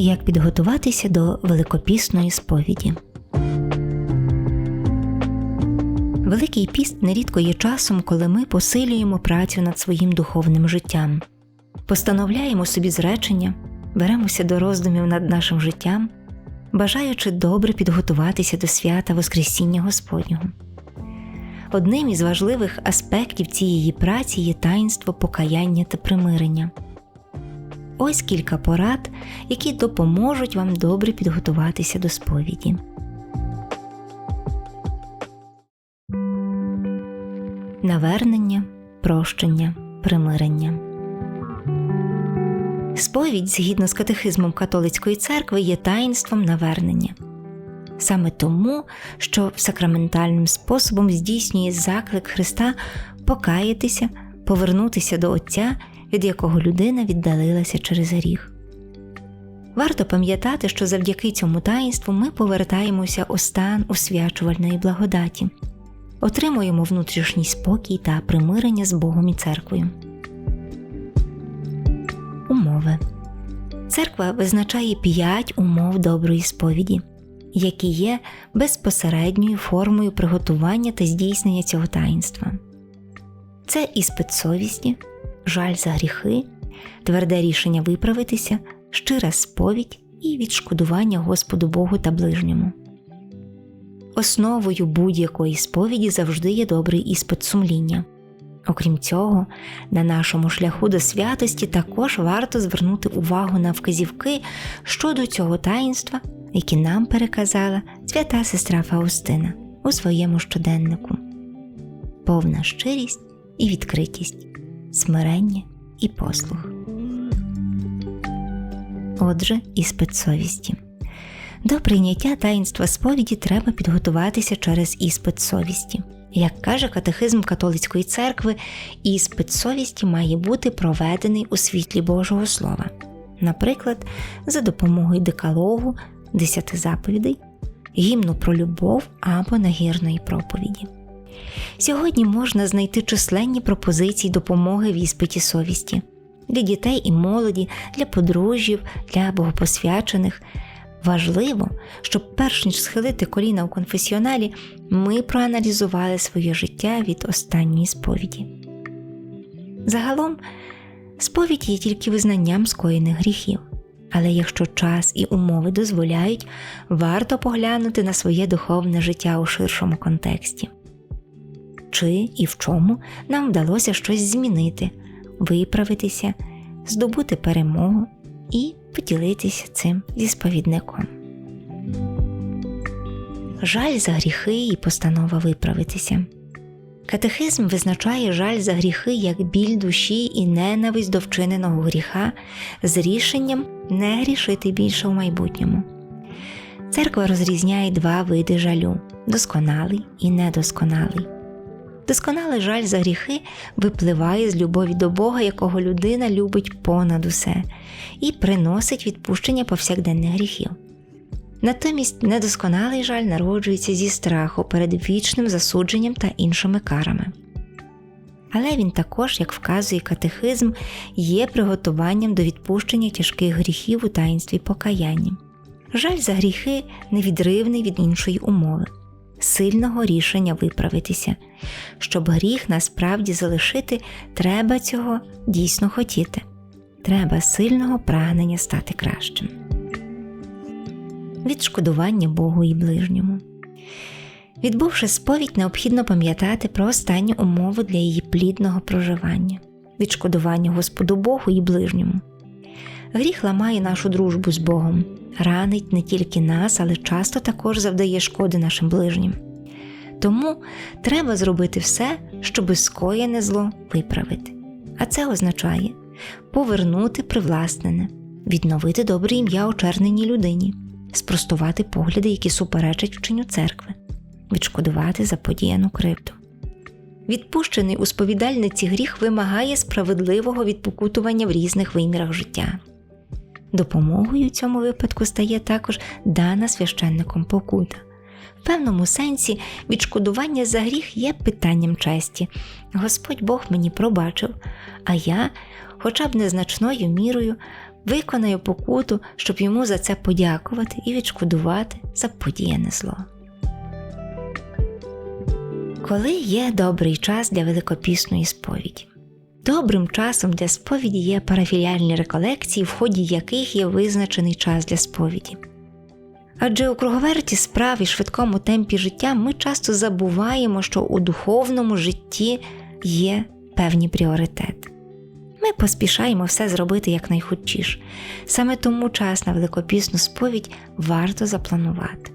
Як підготуватися до великопісної сповіді. Великий піст нерідко є часом, коли ми посилюємо працю над своїм духовним життям, постановляємо собі зречення, беремося до роздумів над нашим життям, бажаючи добре підготуватися до свята Воскресіння Господнього. Одним із важливих аспектів цієї праці є таїнство покаяння та примирення. Ось кілька порад, які допоможуть вам добре підготуватися до сповіді. Навернення, прощення, примирення. Сповідь, згідно з катехизмом католицької церкви, є таїнством навернення. Саме тому, що сакраментальним способом здійснює заклик Христа покаятися, повернутися до Отця, від якого людина віддалилася через гріх. Варто пам'ятати, що завдяки цьому таїнству ми повертаємося у стан усвячувальної благодаті, отримуємо внутрішній спокій та примирення з Богом і церквою. Умови Церква визначає п'ять умов доброї сповіді, які є безпосередньою формою приготування та здійснення цього таїнства. Це іспит совісті, жаль за гріхи, тверде рішення виправитися, щира сповідь і відшкодування Господу Богу та ближньому. Основою будь-якої сповіді завжди є добрий іспит сумління. Окрім цього, на нашому шляху до святості також варто звернути увагу на вказівки щодо цього таїнства, які нам переказала свята сестра Фаустина у своєму щоденнику повна щирість і відкритість, смирення і послух. Отже, іспит совісті. До прийняття таїнства сповіді треба підготуватися через іспит совісті. Як каже катехизм католицької церкви, іспит совісті має бути проведений у світлі Божого Слова, наприклад, за допомогою декалогу, десяти заповідей, гімну про любов або нагірної проповіді. Сьогодні можна знайти численні пропозиції допомоги в іспиті совісті для дітей і молоді, для подружжів, для богопосвячених. Важливо, щоб перш ніж схилити коліна у конфесіоналі, ми проаналізували своє життя від останньої сповіді. Загалом, сповідь є тільки визнанням скоєних гріхів, але якщо час і умови дозволяють, варто поглянути на своє духовне життя у ширшому контексті. Чи і в чому нам вдалося щось змінити, виправитися, здобути перемогу і поділитися цим зі сповідником. Жаль за гріхи і постанова виправитися. Катехизм визначає жаль за гріхи як біль душі і ненависть до вчиненого гріха з рішенням не грішити більше в майбутньому. Церква розрізняє два види жалю досконалий і недосконалий. Досконалий жаль за гріхи випливає з любові до Бога, якого людина любить понад усе, і приносить відпущення повсякденних гріхів. Натомість недосконалий жаль народжується зі страху перед вічним засудженням та іншими карами. Але він також, як вказує катехизм, є приготуванням до відпущення тяжких гріхів у таїнстві покаяння. Жаль за гріхи невідривний від іншої умови сильного рішення виправитися. Щоб гріх насправді залишити, треба цього дійсно хотіти. Треба сильного прагнення стати кращим. Відшкодування Богу і ближньому. Відбувши сповідь, необхідно пам'ятати про останню умову для її плідного проживання, відшкодування Господу Богу і ближньому. Гріх ламає нашу дружбу з Богом, ранить не тільки нас, але часто також завдає шкоди нашим ближнім. Тому треба зробити все, щоби скоєне зло виправити. А це означає повернути привласнене, відновити добре ім'я очерненій людині, спростувати погляди, які суперечать вченню церкви, відшкодувати заподіяну кривду. Відпущений у сповідальниці гріх вимагає справедливого відпокутування в різних вимірах життя. Допомогою цьому випадку стає також дана священником покута. В певному сенсі відшкодування за гріх є питанням честі. Господь Бог мені пробачив, а я, хоча б незначною мірою, виконає покуту, щоб йому за це подякувати і відшкодувати за подіяне зло. Коли є добрий час для великопісної сповіді? Добрим часом для сповіді є парафіяльні реколекції, в ході яких є визначений час для сповіді. Адже у круговерті справ і швидкому темпі життя ми часто забуваємо, що у духовному житті є певні пріоритети. Ми поспішаємо все зробити якнайхутчіше. Саме тому час на великопісну сповідь варто запланувати.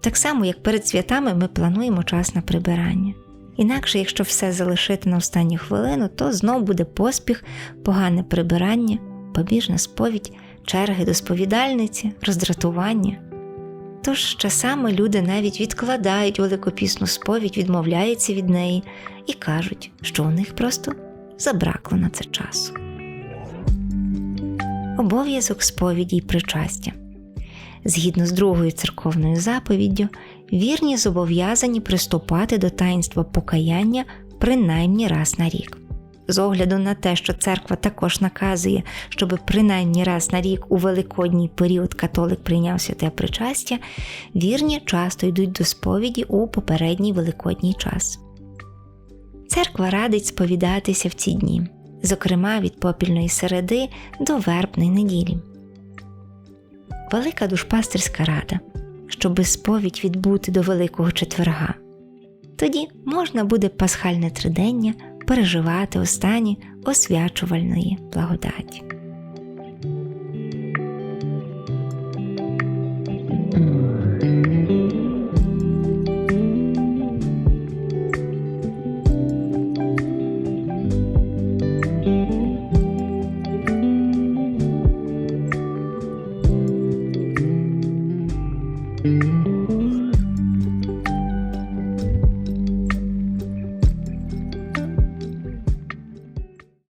Так само, як перед святами ми плануємо час на прибирання. Інакше, якщо все залишити на останню хвилину, то знов буде поспіх, погане прибирання, побіжна сповідь, черги до сповідальниці, роздратування. Тож часами люди навіть відкладають великопісну сповідь, відмовляються від неї і кажуть, що у них просто забракло на це часу. Обов'язок сповіді й причастя. Згідно з другою церковною заповіддю, вірні зобов'язані приступати до таїнства покаяння принаймні раз на рік. З огляду на те, що церква також наказує, щоб принаймні раз на рік у великодній період католик прийняв святе причастя, вірні часто йдуть до сповіді у попередній великодній час. Церква радить сповідатися в ці дні, зокрема від попільної середи до вербної неділі. Велика душпастерська рада, щоби сповідь відбути до Великого четверга. Тоді можна буде пасхальне тридення переживати останні освячувальної благодаті.